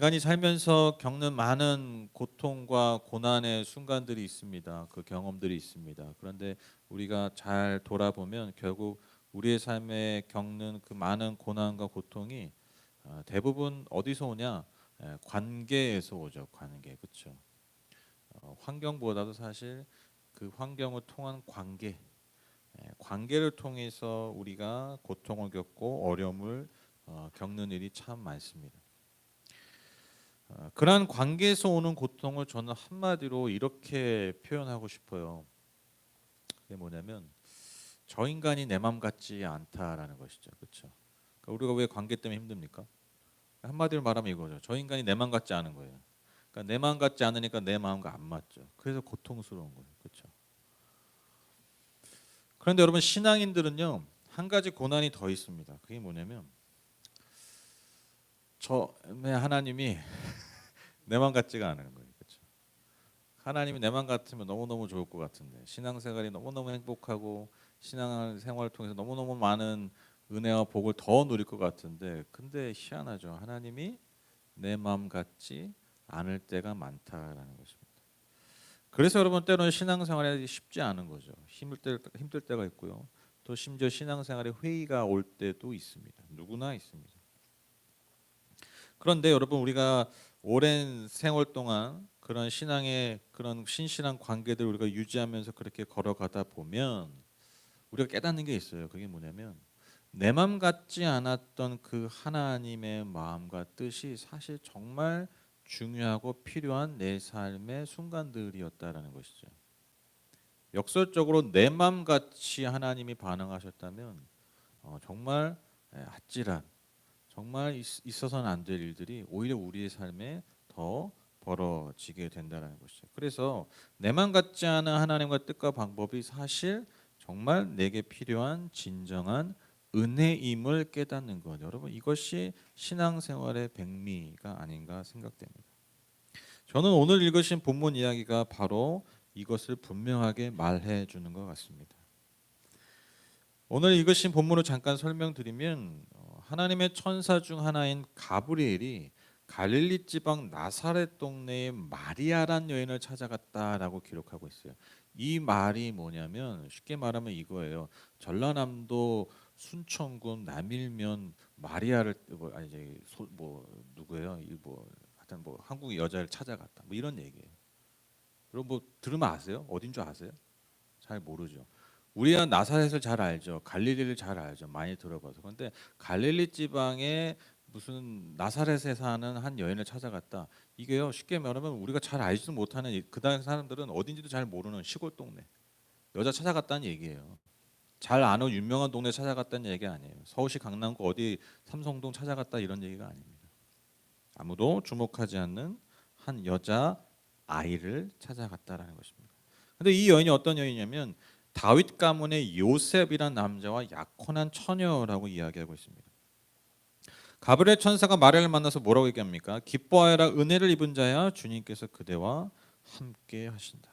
인간이 살면서 겪는 많은 고통과 고난의 순간들이 있습니다. 그 경험들이 있습니다. 그런데 우리가 잘 돌아보면 결국 우리의 삶에 겪는 그 많은 고난과 고통이 아, 대부분 어디서 오냐? 에, 관계에서 오죠. 관계, 그렇죠. 어, 환경보다도 사실 그 환경을 통한 관계, 에, 관계를 통해서 우리가 고통을 겪고 어려움을 어, 겪는 일이 참 많습니다. 어, 그러한 관계에서 오는 고통을 저는 한마디로 이렇게 표현하고 싶어요. 그게 뭐냐면 저 인간이 내맘 같지 않다라는 것이죠. 그렇죠? 그러니까 우리가 왜 관계 때문에 힘듭니까? 한마디로 말하면 이거죠. 저 인간이 내맘 같지 않은 거예요. 그러니까 내 마음 같지 않으니까 내 마음과 안 맞죠. 그래서 고통스러운 거예요. 그렇죠? 그런데 여러분 신앙인들은요 한 가지 고난이 더 있습니다. 그게 뭐냐면 저의 하나님이 내 맘 같지가 않은 거예요. 그렇죠? 하나님이 내 맘 같으면 너무 너무 좋을 것 같은데 신앙생활이 너무 너무 행복하고 신앙생활을 통해서 너무 너무 많은 은혜와 복을 더 누릴 것 같은데 근데 희한하죠. 하나님이 내 마음 같지 않을 때가 많다라는 것입니다. 그래서 여러분 때로는 신앙생활이 쉽지 않은 거죠. 힘들 때 힘들 때가 있고요. 또 심지어 신앙생활에 회의가 올 때도 있습니다. 누구나 있습니다. 그런데 여러분 우리가 오랜 생활 동안 그런 신앙의 그런 신실한 관계들 우리가 유지하면서 그렇게 걸어가다 보면 우리가 깨닫는 게 있어요. 그게 뭐냐면 내맘 같지 않았던 그 하나님의 마음과 뜻이 사실 정말 중요하고 필요한 내 삶의 순간들이었다라는 것이죠. 역설적으로 내맘 같이 하나님이 반응하셨다면 어, 정말 예, 아찔한 정말 있- 있어서는 안 될 일들이 오히려 우리의 삶에 더 벌어지게 된다는 것이죠. 그래서 내맘 같지 않은 하나님과 뜻과 방법이 사실 정말 내게 필요한 진정한 은혜임을 깨닫는 것. 여러분 이것이 신앙생활의 백미가 아닌가 생각됩니다. 저는 오늘 읽으신 본문 이야기가 바로 이것을 분명하게 말해 주는 것 같습니다. 오늘 읽으신 본문을 잠깐 설명드리면 어, 하나님의 천사 중 하나인 가브리엘이 갈릴리 지방 나사렛 동네의 마리아란 여인을 찾아갔다라고 기록하고 있어요. 이 말이 뭐냐면 쉽게 말하면 이거예요. 전라남도 순천군 남일면 마리아를 뭐 아니 소, 뭐 누구예요? 이뭐 하여튼 뭐 한국 여자를 찾아갔다. 뭐 이런 얘기예요. 여러분 뭐 들으면 아세요? 어딘 줄 아세요? 잘 모르죠. 우리가 나사렛을 잘 알죠. 갈릴리를 잘 알죠. 많이 들어봐서. 그런데 갈릴리 지방에 무슨 나사렛에 사는 한 여인을 찾아갔다. 이게요 쉽게 말하면 우리가 잘 알지도 못하는 이- 그 당시 사람들은 어딘지도 잘 모르는 시골 동네 여자 찾아갔다는 얘기예요. 잘 아는 유명한 동네 찾아갔다는 얘기 아니에요. 서울시 강남구 어디 삼성동 찾아갔다 이런 얘기가 아닙니다. 아무도 주목하지 않는 한 여자 아이를 찾아갔다라는 것입니다. 근데 이 여인이 어떤 여인이냐면 다윗 가문의 요셉이란 남자와 약혼한 처녀라고 이야기하고 있습니다. 가브리엘 천사가 마리아를 만나서 뭐라고 얘기합니까? 기뻐하여라 은혜를 입은 자야 주님께서 그대와 함께 하신다.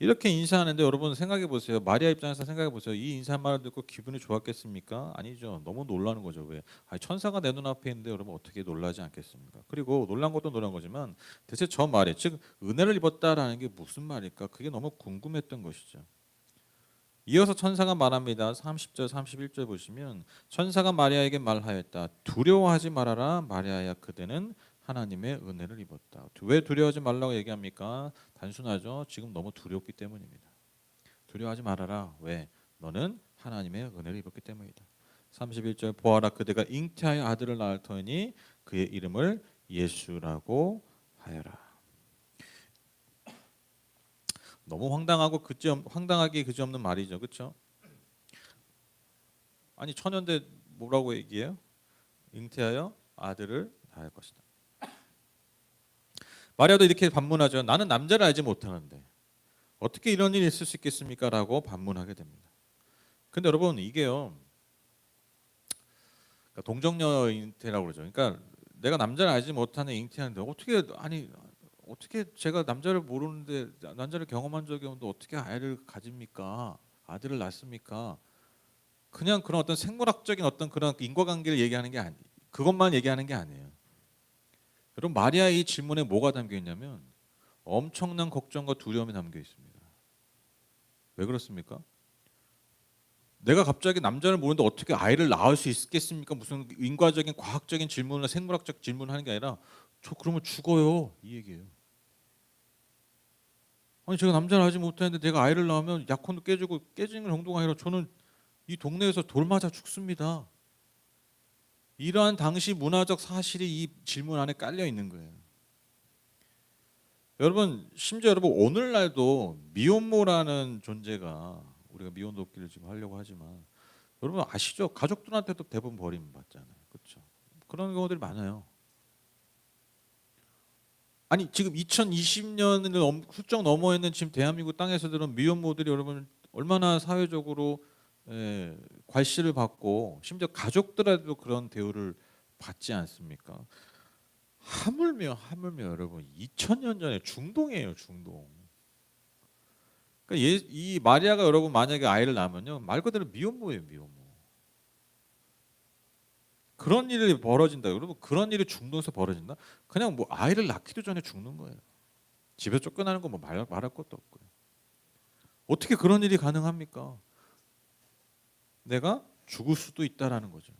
이렇게 인사하는데 여러분 생각해 보세요. 마리아 입장에서 생각해 보세요. 이 인사 말을 듣고 기분이 좋았겠습니까? 아니죠. 너무 놀라는 거죠. 왜? 아니, 천사가 내 눈앞에 있는데 여러분 어떻게 놀라지 않겠습니까? 그리고 놀란 것도 놀란 거지만 대체 저 말이 즉 은혜를 입었다라는 게 무슨 말일까? 그게 너무 궁금했던 것이죠. 이어서 천사가 말합니다. 30절 31절 보시면 천사가 마리아에게 말하였다. 두려워하지 말아라 마리아야 그대는 하나님의 은혜를 입었다. 왜 두려워하지 말라고 얘기합니까? 단순하죠. 지금 너무 두렵기 때문입니다. 두려워하지 말아라. 왜? 너는 하나님의 은혜를 입었기 때문이다. 31절 보아라 그대가 잉태하여 아들을 낳을 터니 그의 이름을 예수라고 하여라. 너무 황당하고 그지 황당하기 그지없는 말이죠, 그렇죠? 아니 천연대 뭐라고 얘기해요? 잉태하여 아들을 낳을 것이다. 마리아도 이렇게 반문하죠. 나는 남자를 알지 못하는데 어떻게 이런 일이 있을 수 있겠습니까?라고 반문하게 됩니다. 근데 여러분 이게요. 그러니까 동정녀 잉태라고 그러죠. 그러니까 내가 남자를 알지 못하는 잉태하는데 어떻게 아니 어떻게 제가 남자를 모르는데 남자를 경험한 적이 없는데 어떻게 아이를 가집니까? 아들을 낳습니까? 그냥 그런 어떤 생물학적인 어떤 그런 인과관계를 얘기하는 게 아니 그것만 얘기하는 게 아니에요. 여러분 마리아의 이 질문에 뭐가 담겨 있냐면 엄청난 걱정과 두려움이 담겨 있습니다. 왜 그렇습니까? 내가 갑자기 남자를 모르는데 어떻게 아이를 낳을 수 있겠습니까? 무슨 인과적인 과학적인 질문이나 생물학적 질문을 하는 게 아니라 저 그러면 죽어요 이 얘기예요. 아니 제가 남자를 하지 못하는데 내가 아이를 낳으면 약혼도 깨지고 깨지는 정도가 아니라 저는 이 동네에서 돌 맞아 죽습니다. 이러한 당시 문화적 사실이 이 질문 안에 깔려 있는 거예요. 여러분 심지어 여러분 오늘날도 미혼모라는 존재가 우리가 미혼 돕기를 지금 하려고 하지만 여러분 아시죠? 가족들한테도 대부분 버림받잖아요. 그렇죠? 그런 경우들이 많아요. 아니 지금 2020년을 훌쩍 넘어 있는 지금 대한민국 땅에서들은 미혼모들이 여러분 얼마나 사회적으로 예, 괄시를 받고 심지어 가족들한테도 그런 대우를 받지 않습니까? 하물며 하물며 여러분 2000년 전에 중동이에요 중동. 그러니까 예, 이 마리아가 여러분 만약에 아이를 낳으면요 말 그대로 미혼모예요 미혼모. 그런 일이 벌어진다 여러분 그런 일이 중동에서 벌어진다 그냥 뭐 아이를 낳기도 전에 죽는 거예요. 집에 쫓겨나는 거뭐 말할 것도 없고요. 어떻게 그런 일이 가능합니까? 내가 죽을 수도 있다라는 거죠.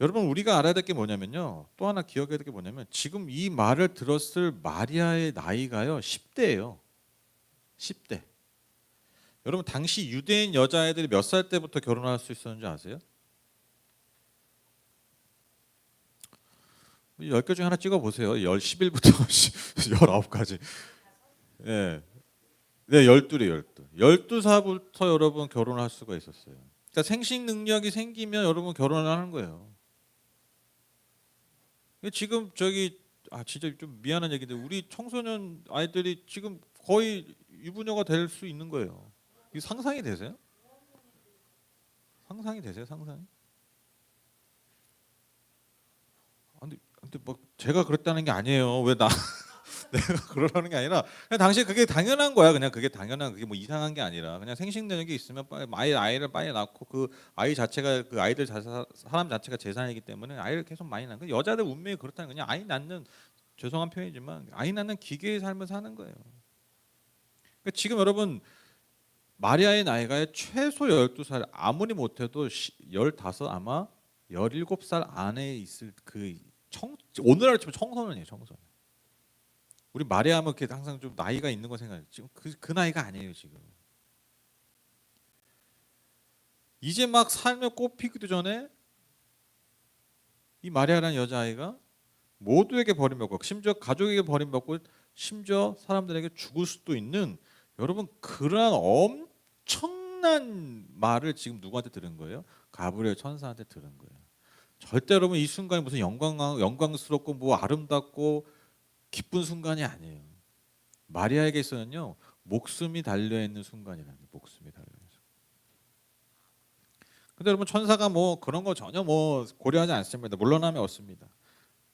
여러분 우리가 알아야 될 게 뭐냐면요. 또 하나 기억해야 될 게 뭐냐면 지금 이 말을 들었을 마리아의 나이가요. 10대예요. 10대. 여러분 당시 유대인 여자애들이 몇 살 때부터 결혼할 수 있었는지 아세요? 10개 중에 하나 찍어 보세요. 10일부터 19까지. 예. 네, 12래 12. 12살부터 여러분 결혼할 수가 있었어요. 그러니까 생식 능력이 생기면 여러분 결혼을 하는 거예요. 지금 저기 아 진짜 좀 미안한 얘기인데 우리 청소년 아이들이 지금 거의 유부녀가 될 수 있는 거예요. 이 상상이 되세요? 상상이 되세요? 상상이? 아, 근데 근데 뭐 제가 그랬다는 게 아니에요. 왜 나 내가 그러라는 게 아니라 그냥 당시 그게 당연한 거야. 그냥 그게 당연한 그게 뭐 이상한 게 아니라 그냥 생식 능력이 있으면 빨리 아이 아이를 빨리 낳고 그 아이 자체가 그 아이들 자사, 사람 자체가 재산이기 때문에 아이를 계속 많이 낳는 그 여자들 운명이 그렇다는 그냥 아이 낳는 죄송한 표현이지만 아이 낳는 기계의 삶을 사는 거예요. 그러니까 지금 여러분 마리아의 나이가 최소 12살 아무리 못해도 15 아마 17살 안에 있을 그 청, 오늘날 치면 청소년이에요 청소년. 우리 마리아 하면 이렇게 항상 좀 나이가 있는 거 생각해요. 지금 그, 그 나이가 아니에요 지금. 이제 막 살며 꽃피기도 전에 이 마리아라는 여자아이가 모두에게 버림받고 심지어 가족에게 버림받고 심지어 사람들에게 죽을 수도 있는 여러분 그러한 엄청난 말을 지금 누구한테 들은 거예요? 가브리엘 천사한테 들은 거예요. 절대 여러분 이 순간이 무슨 영광 영광스럽고 뭐 아름답고 기쁜 순간이 아니에요. 마리아에게 있어는요 목숨이 달려 있는 순간이라는 목숨이 달려 있는. 근데 여러분 천사가 뭐 그런 거 전혀 뭐 고려하지 않습니다. 물러남이 없습니다.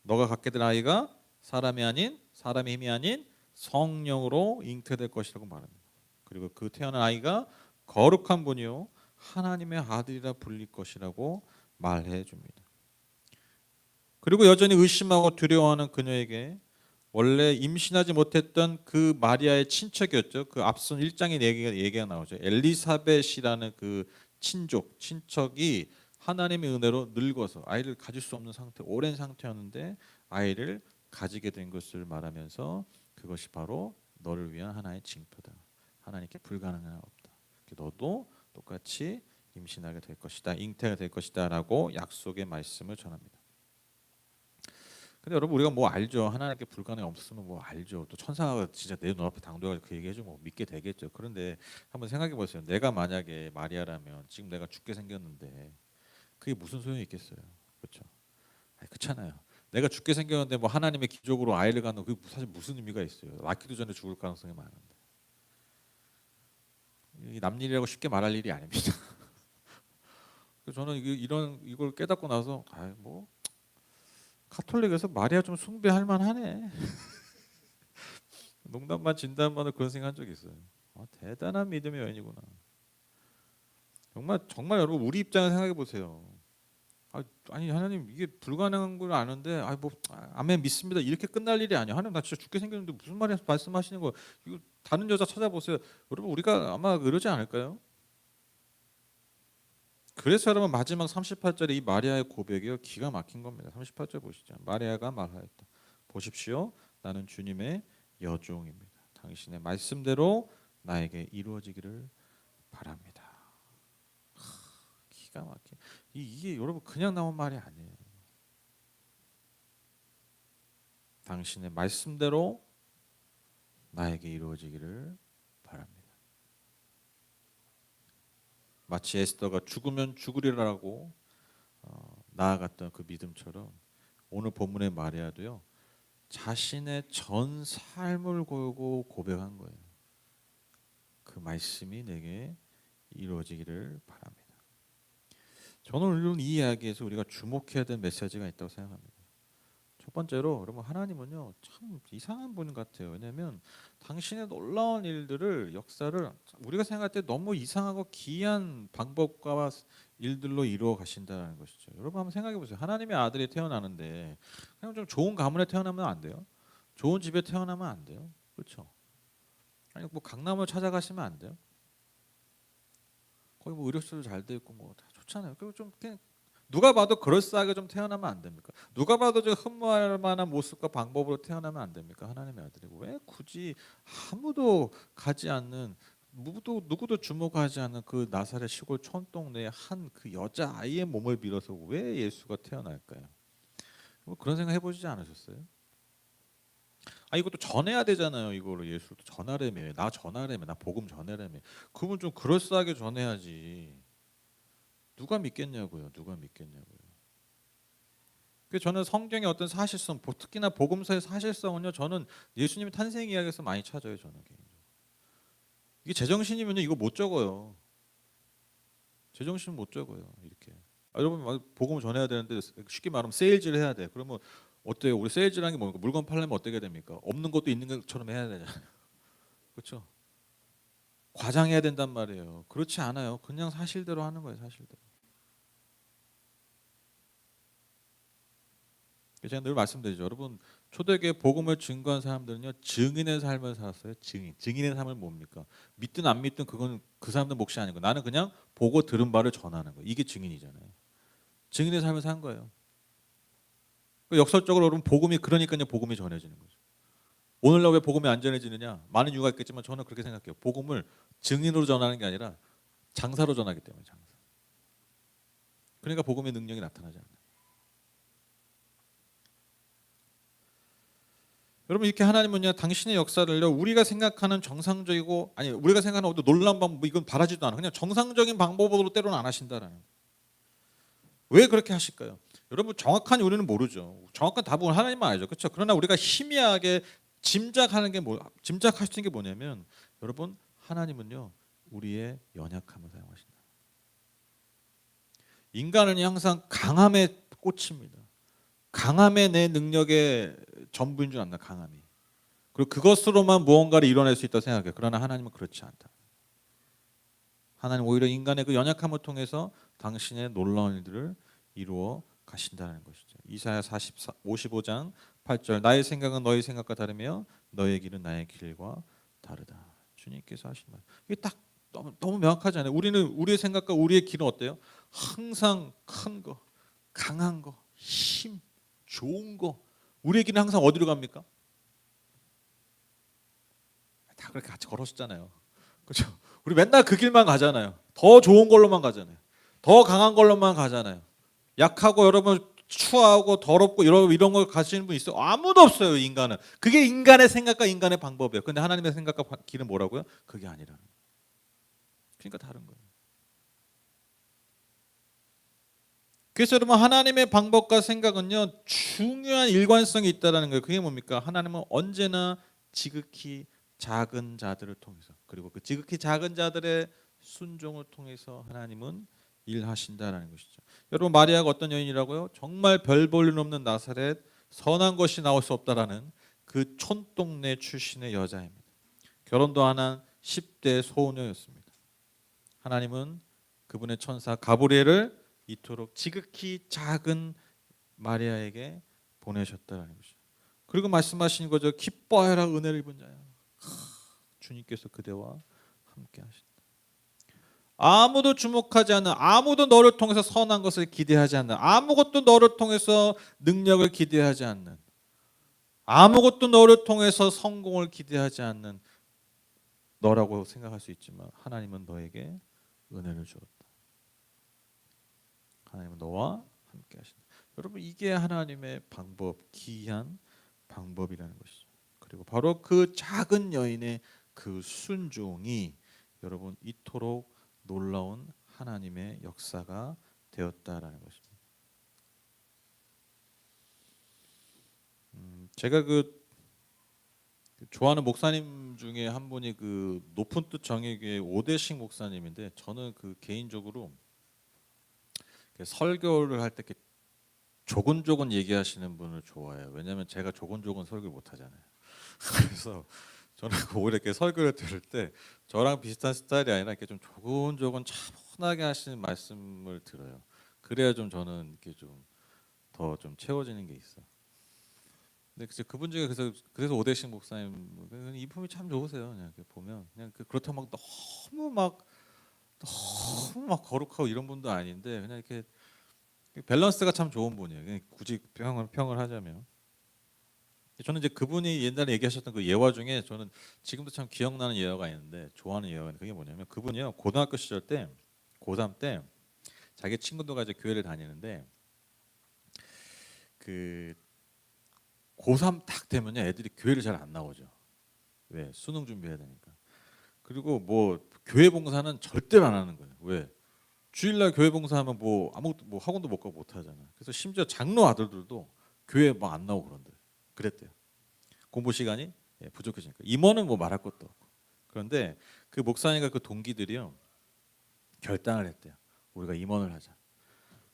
너가 갖게 될 아이가 사람이 아닌 사람의 힘이 아닌 성령으로 잉태될 것이라고 말합니다. 그리고 그 태어난 아이가 거룩한 분이요 하나님의 아들이라 불릴 것이라고 말해 줍니다. 그리고 여전히 의심하고 두려워하는 그녀에게 원래 임신하지 못했던 그 마리아의 친척이었죠. 그 앞선 1장에 얘기가, 얘기가 나오죠. 엘리사벳이라는 그 친족, 친척이 하나님의 은혜로 늙어서 아이를 가질 수 없는 상태, 오랜 상태였는데 아이를 가지게 된 것을 말하면서 그것이 바로 너를 위한 하나의 징표다. 하나님께 불가능한 없다. 너도 똑같이 임신하게 될 것이다. 잉태가 될 것이다라고 약속의 말씀을 전합니다. 근데 여러분 우리가 뭐 알죠. 하나님께 불가능이 없으면 뭐 알죠. 또 천사가 진짜 내 눈앞에 당도해서 그 얘기해주면 뭐 믿게 되겠죠. 그런데 한번 생각해 보세요. 내가 만약에 마리아라면 지금 내가 죽게 생겼는데 그게 무슨 소용이 있겠어요. 그렇죠? 그렇잖아요. 내가 죽게 생겼는데 뭐 하나님의 기적으로 아이를 갖는 그 사실 무슨 의미가 있어요. 낳기도 전에 죽을 가능성이 많은데. 남일이라고 쉽게 말할 일이 아닙니다. 저는 이런 이걸 깨닫고 나서 아뭐 카톨릭에서 마리아 좀 숭배할 만하네. 농담만 진담만으로 그런 생각한 적이 있어요. 아, 대단한 믿음의 여인이구나. 정말 정말 여러분 우리 입장을 생각해 보세요. 아, 아니 하나님 이게 불가능한 걸 아는데 아뭐 아멘 믿습니다. 이렇게 끝날 일이 아니야. 하나님 나 진짜 죽게 생겼는데 무슨 말이 말씀하시는 거 이거 다른 여자 찾아보세요. 여러분 우리가 아마 그러지 않을까요? 그래서 여러분 마지막 38절에 이 마리아의 고백이요. 기가 막힌 겁니다. 38절 보시죠. 마리아가 말하였다. 보십시오. 나는 주님의 여종입니다. 당신의 말씀대로 나에게 이루어지기를 바랍니다. 하, 기가 막혀 이, 이게 여러분 그냥 나온 말이 아니에요. 당신의 말씀대로 나에게 이루어지기를 바랍니다. 마치 에스더가 죽으면 죽으리라고 어, 나아갔던 그 믿음처럼 오늘 본문의 마리아도요 자신의 전 삶을 걸고 고백한 거예요. 그 말씀이 내게 이루어지기를 바랍니다. 저는 오늘 이 이야기에서 우리가 주목해야 될 메시지가 있다고 생각합니다. 첫 번째로 여러분 하나님은요 참 이상한 분 같아요. 왜냐하면 당신의 놀라운 일들을 역사를 우리가 생각할 때 너무 이상하고 기이한 방법과 일들로 이루어 가신다는 것이죠. 여러분 한번 생각해 보세요. 하나님의 아들이 태어나는데 그냥 좀 좋은 가문에 태어나면 안 돼요? 좋은 집에 태어나면 안 돼요? 그렇죠? 아니 뭐 강남을 찾아가시면 안 돼요? 거기 뭐 의료시설 잘돼 있고 뭐다 좋잖아요. 그리고 좀 그냥 누가 봐도 그럴싸하게 좀 태어나면 안 됩니까? 누가 봐도 좀 흠모할 만한 모습과 방법으로 태어나면 안 됩니까? 하나님의 아들이고 왜 굳이 아무도 가지 않는 누구도 누구도 주목하지 않는 그 나사렛 시골 촌동네에 한그 여자 아이의 몸을 빌어서 왜 예수가 태어날까요? 뭐 그런 생각 해보시지 않으셨어요? 아 이것도 전해야 되잖아요. 이거를 예수를 전하려면 나 전하려면 나 복음 전하려면 그분 좀 그럴싸하게 전해야지. 누가 믿겠냐고요. 누가 믿겠냐고요. 그 저는 성경의 어떤 사실성, 특히나 복음서의 사실성은요. 저는 예수님의 탄생 이야기에서 많이 찾아요. 저는 개인적으로. 이게 제정신이면요 이거 못 적어요. 제정신 못 적어요. 이렇게. 아, 여러분 복음을 전해야 되는데 쉽게 말하면 세일즈를 해야 돼. 그러면 어때요? 우리 세일즈라는 게 뭡니까? 물건 팔려면 어떻게 됩니까? 없는 것도 있는 것처럼 해야 되잖아요. 그렇죠? 과장해야 된단 말이에요. 그렇지 않아요. 그냥 사실대로 하는 거예요. 사실대로. 제가 늘 말씀드리죠. 여러분 초대교회 복음을 증거한 사람들은요 증인의 삶을 살았어요. 증인. 증인의 삶을 뭡니까? 믿든 안 믿든 그건 그 사람들 몫이 아니고 나는 그냥 보고 들은 바를 전하는 거. 이게 증인이잖아요. 증인의 삶을 산 거예요. 그 역설적으로 여러분 복음이 그러니까요 복음이 전해지는 거죠. 오늘날 왜 복음이 안 전해지느냐? 많은 이유가 있겠지만 저는 그렇게 생각해요. 복음을 증인으로 전하는 게 아니라 장사로 전하기 때문에 장사. 그러니까 복음의 능력이 나타나지 않아요. 여러분 이렇게 하나님은요 당신의 역사를요 우리가 생각하는 정상적이고 아니 우리가 생각하는 어떤 놀라운 방법 이건 바라지도 않아 그냥 정상적인 방법으로 때로는 안 하신다라는. 왜 그렇게 하실까요? 여러분 정확한 요리는 모르죠. 정확한 답은 하나님만 알죠. 그렇죠? 그러나 우리가 희미하게 짐작하는 게 뭐, 짐작할 수 있는 게 뭐냐면 여러분 하나님은요 우리의 연약함을 사용하신다. 인간은 항상 강함에 꽂힙니다. 강함의 내 능력의 전부인 줄 안다. 강함이. 그리고 그것으로만 무언가를 이뤄낼 수 있다 생각해요. 그러나 하나님은 그렇지 않다. 하나님 오히려 인간의 그 연약함을 통해서 당신의 놀라운 일들을 이루어 가신다는 것이죠. 이사야 44, 55장 8절 나의 생각은 너의 생각과 다르며 너의 길은 나의 길과 다르다. 주님께서 하신 말. 이게 딱 너무 너무 명확하지 않아요. 우리는 우리의 생각과 우리의 길은 어때요? 항상 큰 거, 강한 거, 힘, 좋은 거. 우리의 길은 항상 어디로 갑니까? 다 그렇게 같이 걸었었잖아요. 그렇죠? 우리 맨날 그 길만 가잖아요. 더 좋은 걸로만 가잖아요. 더 강한 걸로만 가잖아요. 약하고 여러분 추하고 더럽고 이런 이런 걸 가시는 분 있어요? 아무도 없어요 인간은. 그게 인간의 생각과 인간의 방법이에요. 근데 하나님의 생각과 길은 뭐라고요? 그게. 거예요. 그러니까 다른 거예요. 그래서 여러분 하나님의 방법과 생각은요 중요한 일관성이 있다라는 거예요. 그게 뭡니까? 하나님은 언제나 지극히 작은 자들을 통해서 그리고 그 지극히 작은 자들의 순종을 통해서 하나님은 일하신다라는 것이죠. 여러분 마리아가 어떤 여인이라고요? 정말 별 볼일 없는 나사렛 선한 것이 나올 수 없다라는 그 촌동네 출신의 여자입니다. 결혼도 안 한 10대 소녀였습니다. 하나님은 그분의 천사 가브리엘을 이토록 지극히 작은 마리아에게 보내셨다라는 것이죠. 그리고 말씀하신 거죠. 기뻐해라 은혜를 입은 자야. 하, 주님께서 그대와 함께 하신다. 아무도 주목하지 않는 아무도 너를 통해서 선한 것을 기대하지 않는 아무것도 너를 통해서 능력을 기대하지 않는 아무것도 너를 통해서 성공을 기대하지 않는 너라고 생각할 수 있지만 하나님은 너에게 은혜를 주었다. 하나님은 너와 함께 하신다. 여러분 이게 하나님의 방법, 기이한 방법이라는 것이죠. 그리고 바로 그 작은 여인의 그 순종이 여러분 이토록 놀라운 하나님의 역사가 되었다라는 것입니다. 음, 제가 그 좋아하는 목사님 중에 한 분이 그 높은 뜻 정예교회 오대식 목사님인데 저는 그 개인적으로 그 설교를 할 때 이렇게 조곤조곤 얘기하시는 분을 좋아해요. 왜냐하면 제가 조곤조곤 설교 못 하잖아요. 그래서 저는 오히려 이렇게 설교를 들을 때 저랑 비슷한 스타일이 아니라 이렇게 좀 조곤조곤 차분하게 하시는 말씀을 들어요. 그래야 좀 저는 이렇게 좀 더 좀 채워지는 게 있어. 근데 그 그분 중에 그래서 그래서 오대식 목사님 이품이 참 좋으세요. 그냥 보면 그냥 그 그렇다고 막 너무 막 너무 막 거룩하고 이런 분도 아닌데 그냥 이렇게 밸런스가 참 좋은 분이에요. 굳이 평을 평을 하자면 저는 이제 그분이 옛날에 얘기하셨던 그 예화 중에 저는 지금도 참 기억나는 예화가 있는데 좋아하는 예화가 그게 뭐냐면 그분이요 고등학교 시절 때 고3 때 자기 친구들과 이제 교회를 다니는데 그 고3 딱 되면요 애들이 교회를 잘 안 나오죠. 왜 수능 준비해야 되니까. 그리고 뭐 교회 봉사는 절대로 안 하는 거예요. 왜 주일날 교회 봉사하면 뭐 아무것도 뭐 학원도 못 가고 못 하잖아요. 그래서 심지어 장로 아들들도 교회 뭐 안 나오고 그런데 그랬대요. 공부 시간이 예, 부족해지니까 임원은 뭐 말할 것도 없고 그런데 그 목사님과 그 동기들이요 결단을 했대요. 우리가 임원을 하자.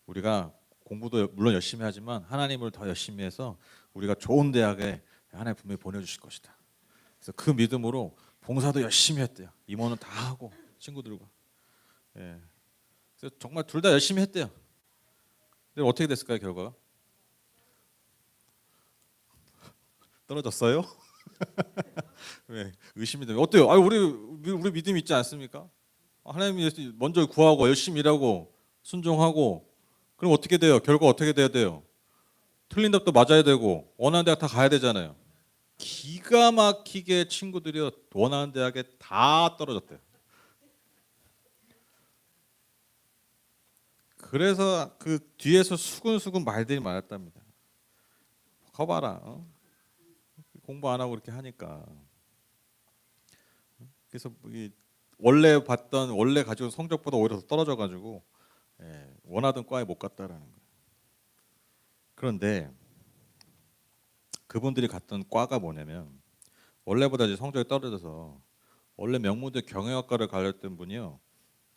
우리가 공부도 물론 열심히 하지만 하나님을 더 열심히 해서 우리가 좋은 대학에 하나님 분명히 보내주실 것이다. 그래서 그 믿음으로 봉사도 열심히 했대요. 임원은 다 하고 친구들과. 예. 그래서 정말 둘 다 열심히 했대요. 근데 어떻게 됐을까요 결과가? 떨어졌어요? 왜 의심이 되면 어때요? 아 우리 우리 믿음 있지 않습니까? 하나님이 먼저 구하고 열심히 일하고 순종하고 그럼 어떻게 돼요? 결과 어떻게 돼야 돼요? 틀린 답도 맞아야 되고 원하는 대학 다 가야 되잖아요. 기가 막히게 친구들이 원하는 대학에 다 떨어졌대요. 그래서 그 뒤에서 수근수근 말들이 많았답니다. 거봐라. 어? 공부 안 하고 이렇게 하니까. 그래서 이 원래 봤던 원래 가지고 성적보다 오히려 더 떨어져 가지고 예, 원하던 과에 못 갔다라는 거예요. 그런데 그분들이 갔던 과가 뭐냐면 원래보다 이제 성적이 떨어져서 원래 명문대 경영학과를 가려던 분이요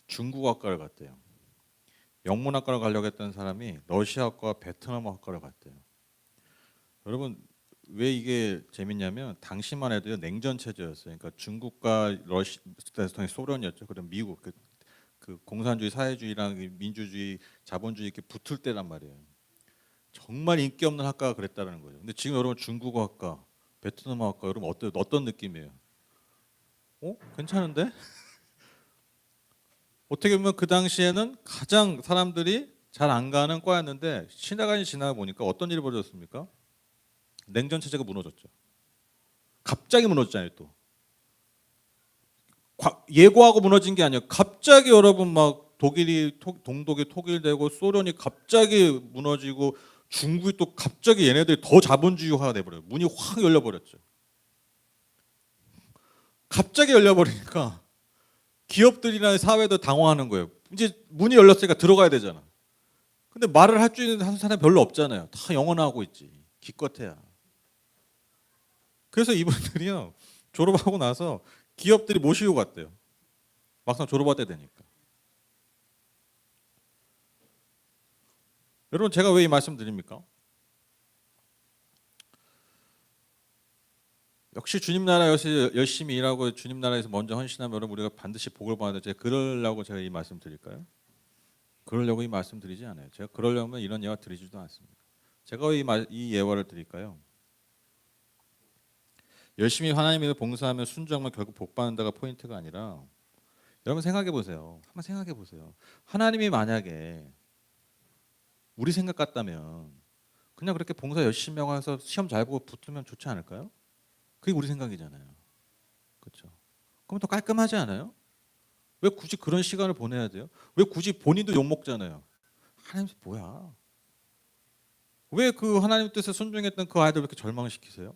중국학과를 갔대요. 영문학과를 가려고 했던 사람이 러시아학과 베트남학과를 갔대요. 여러분 왜 이게 재밌냐면 당시만 해도 냉전 체제였어요. 그러니까 중국과 러시 대통령 소련이었죠. 그럼 미국 그, 그 공산주의 사회주의랑 그 민주주의 자본주의 이렇게 붙을 때란 말이에요. 정말 인기 없는 학과가 그랬다는 거죠. 근데 지금 여러분 중국어 학과, 베트남어학과 여러분 어때 어떤 느낌이에요? 어? 괜찮은데? 어떻게 보면 그 당시에는 가장 사람들이 잘 안 가는 과였는데 시간이 지나 보니까 어떤 일이 벌어졌습니까? 냉전 체제가 무너졌죠. 갑자기 무너졌잖아요, 또. 과- 예고하고 무너진 게 아니에요. 갑자기 여러분 막 독일이 토- 동독이 통일되고 소련이 갑자기 무너지고 중국이 또 갑자기 얘네들이 더 자본주의화가 돼 버려요. 문이 확 열려 버렸죠. 갑자기 열려 버리니까 기업들이나 사회도 당황하는 거예요. 이제 문이 열렸으니까 들어가야 되잖아. 근데 말을 할 줄 있는 사람이 별로 없잖아요. 다 영어나 하고 있지. 기껏해야. 그래서 이분들이요 졸업하고 나서 기업들이 모시고 갔대요. 막상 졸업할 때 되니까. 여러분 제가 왜 이 말씀 드립니까? 역시 주님 나라에서 열심히 일하고 주님 나라에서 먼저 헌신하면 우리가 반드시 복을 받는다. 제가 그러려고 제가 이 말씀 드릴까요? 그러려고 이 말씀 드리지 않아요. 제가 그러려면 이런 예화 드리지도 않습니다. 제가 이, 말, 이 예화를 드릴까요? 열심히 하나님을 봉사하면 순종하면 결국 복 받는다가 포인트가 아니라 여러분 생각해 보세요. 한번 생각해 보세요. 하나님이 만약에 우리 생각 같다면 그냥 그렇게 봉사 열심히 하고 해서 시험 잘 보고 붙으면 좋지 않을까요? 그게 우리 생각이잖아요. 그렇죠? 그럼 더 깔끔하지 않아요? 왜 굳이 그런 시간을 보내야 돼요? 왜 굳이 본인도 욕 먹잖아요. 하나님 뭐야? 왜 그 하나님 뜻에 순종했던 그 아이들 왜 이렇게 절망시키세요?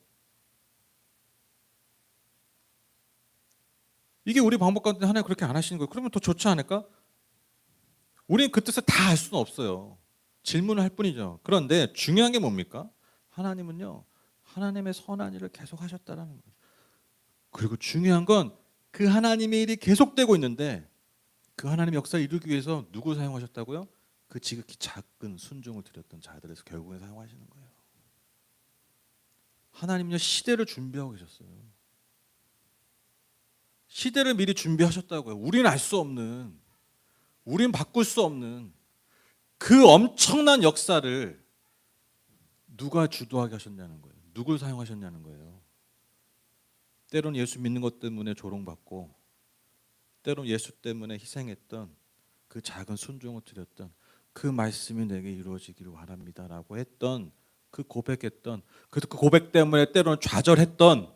이게 우리 방법 가운데 하나님 그렇게 안 하시는 거예요. 그러면 더 좋지 않을까? 우리는 그 뜻을 다 알 수는 없어요. 질문을 할 뿐이죠. 그런데 중요한 게 뭡니까? 하나님은요. 하나님의 선한 일을 계속 하셨다라는 거예요. 그리고 중요한 건 그 하나님의 일이 계속되고 있는데 그 하나님의 역사를 이루기 위해서 누구 사용하셨다고요? 그 지극히 작은 순종을 드렸던 자들에서 결국엔 사용하시는 거예요. 하나님은요 시대를 준비하고 계셨어요. 시대를 미리 준비하셨다고요. 우리는 알 수 없는, 우리는 바꿀 수 없는 그 엄청난 역사를 누가 주도하게 하셨냐는 거예요. 누굴 사용하셨냐는 거예요. 때론 예수 믿는 것 때문에 조롱받고, 때론 예수 때문에 희생했던 그 작은 순종을 드렸던 그 말씀이 내게 이루어지기를 원합니다라고 했던 그 고백했던 그 고백 때문에 때로는 좌절했던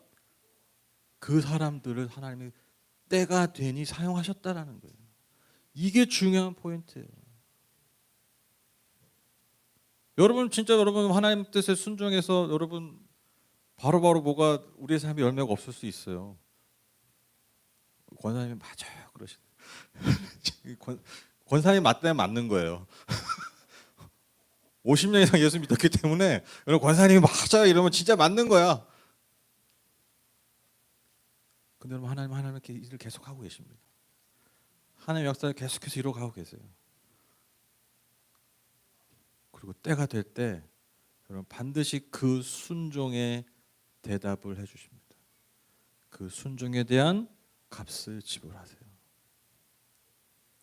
그 사람들을 하나님이 때가 되니 사용하셨다라는 거예요. 이게 중요한 포인트예요. 여러분 진짜 여러분 하나님 뜻에 순종해서 여러분 바로 바로 뭐가 우리의 삶에 열매가 없을 수 있어요. 권사님이 맞아요 그러시. 권, 권사님 맞다면 맞는 거예요. 50년 이상 예수 믿었기 때문에 여러분 권사님이 맞아요 이러면 진짜 맞는 거야. 근데 여러분 하나님 하나님 이렇게 일을 계속 하고 계십니다. 하나님 역사를 계속해서 이루어가고 계세요. 그리고 때가 될 때 여러분 반드시 그 순종의 대답을 해 주십니다. 그 순종에 대한 값을 지불하세요.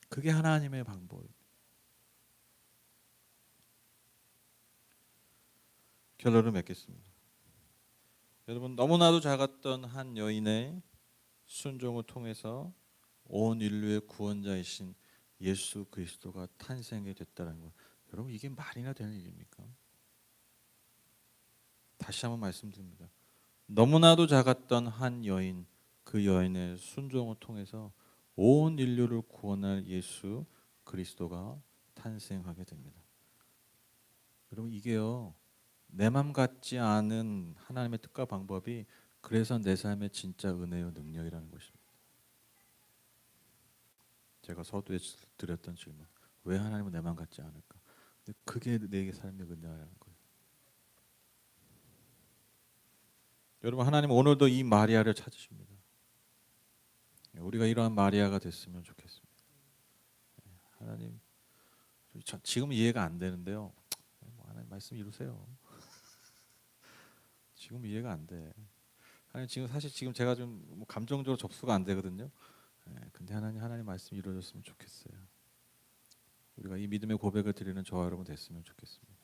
그게 하나님의 방법입니다. 결론을 맺겠습니다. 여러분 너무나도 작았던 한 여인의 순종을 통해서 온 인류의 구원자이신 예수 그리스도가 탄생이 됐다는 것. 여러분 이게 말이나 되는 일입니까? 다시 한번 말씀드립니다. 너무나도 작았던 한 여인, 그 여인의 순종을 통해서 온 인류를 구원할 예수 그리스도가 탄생하게 됩니다. 여러분 이게요 내 맘 같지 않은 하나님의 뜻과 방법이 그래서 내 삶의 진짜 은혜요 능력이라는 것입니다. 제가 서두에 드렸던 질문 왜 하나님은 내 맘 같지 않을까? 그게 내 삶의 은혜라는 거예요. 여러분 하나님 오늘도 이 마리아를 찾으십니다. 우리가 이러한 마리아가 됐으면 좋겠습니다. 하나님 지금 이해가 안 되는데요. 뭐 하나님 말씀 이루세요. 지금 이해가 안 돼. 하나님 지금 사실 지금 제가 좀뭐 감정적으로 접수가 안 되거든요. 근데 하나님 하나님 말씀 이루어졌으면 좋겠어요. 우리가 이 믿음의 고백을 드리는 저와 여러분 됐으면 좋겠습니다.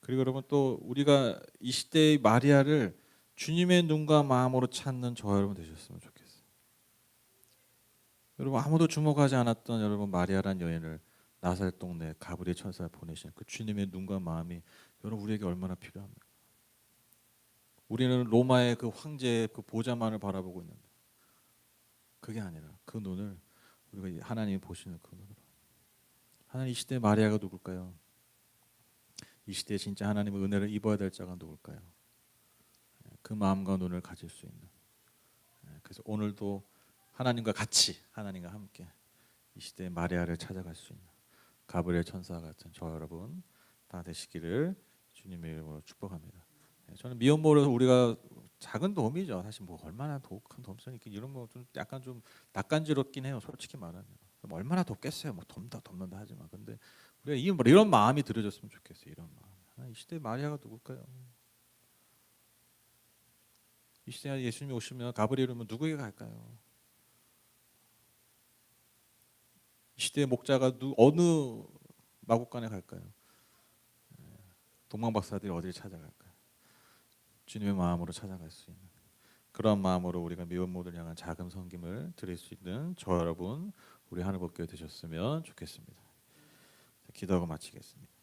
그리고 여러분 또 우리가 이 시대의 마리아를 주님의 눈과 마음으로 찾는 저와 여러분 되셨으면 좋겠어요. 여러분 아무도 주목하지 않았던 여러분 마리아란 여인을 나사렛 동네 가브리엘 천사가 보내신 그 주님의 눈과 마음이 여러분 우리에게 얼마나 필요합니까? 우리는 로마의 그 황제의 그 보좌만을 바라보고 있는데 그게 아니라 그 눈을 우리가 하나님이 보시는 그 눈으로 하나님 이 시대 마리아가 누굴까요? 이 시대에 진짜 하나님의 은혜를 입어야 될 자가 누굴까요? 그 마음과 눈을 가질 수 있는 그래서 오늘도 하나님과 같이 하나님과 함께 이 시대의 마리아를 찾아갈 수 있는 가브리엘 천사 같은 저 여러분 다 되시기를 주님의 이름으로 축복합니다. 저는 미혼모를 우리가 작은 도움이죠. 사실 뭐 얼마나 큰 도움이 이런 거 좀 약간 좀 낯간지럽긴 해요. 솔직히 말하면 뭐 뭐 얼마나 돕겠어요. 뭐 돕다 돕는다 하지만 근데 우리가 이런 마음이 들어졌으면 좋겠어요. 이런 마음. 아, 이 시대 마리아가 누굴까요? 이 시대에 예수님이 오시면 가브리엘 오면 뭐 누구에게 갈까요? 이 시대의 목자가 누, 어느 마국간에 갈까요? 예, 동방 박사들이 어디를 찾아갈까요? 주님의 마음으로 찾아갈 수 있는 그런 마음으로 우리가 미혼모들 향한 작은 섬김을 드릴 수 있는 저 여러분 우리 한국교회 되셨으면 좋겠습니다. 기도하고 마치겠습니다.